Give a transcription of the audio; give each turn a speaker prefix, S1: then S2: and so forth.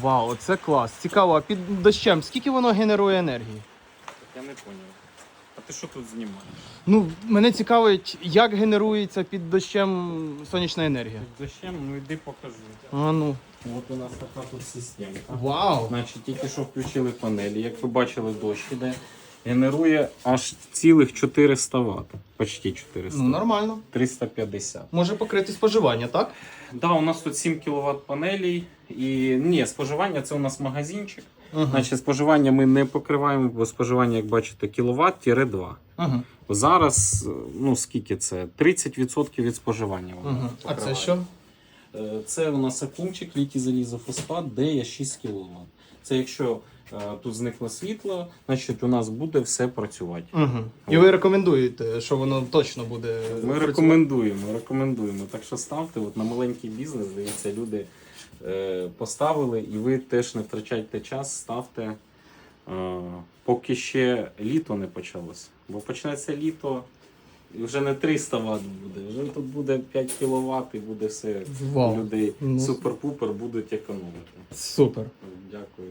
S1: Вау, це клас. Цікаво, а під дощем скільки воно генерує енергії?
S2: Я не зрозумів. А ти що тут знімаєш?
S1: Ну, мене цікавить, як генерується під дощем сонячна енергія.
S2: Під дощем, ну йди покажу.
S1: А ну.
S2: От у нас така тут системка.
S1: Вау!
S2: Значить, тільки що включили панелі, як ви бачили, дощ іде. Генерує аж цілих 400 Вт. Почти 400.
S1: Ну, нормально.
S2: 350.
S1: Може покрити споживання, так?
S2: Да, у нас тут 7 кВт панелей. І ні, споживання це у нас магазинчик.
S1: Угу.
S2: Значить, споживання ми не покриваємо, бо споживання, як бачите, кіловат-2.
S1: Угу.
S2: Зараз, ну скільки це? 30% від споживання.
S1: Угу. А це що?
S2: Е, Це у нас акумчик літій залізофосфат, де є 6 кВт. Це якщо е, тут зникло світло, значить у нас буде все працювати.
S1: Угу. І ви рекомендуєте, що воно точно буде.
S2: Ми
S1: працювати?
S2: рекомендуємо, рекомендуємо. Так що ставте от на маленький бізнес, дивіться, люди е, поставили, і ви теж не втрачайте час, ставте. Е, поки ще літо не почалось. Бо почнеться літо, і вже не 300 Вт буде, вже тут буде 5 кВт і буде все
S1: Вау.
S2: людей
S1: Ну.
S2: супер-пупер будуть економити.
S1: Супер.
S2: Дякую.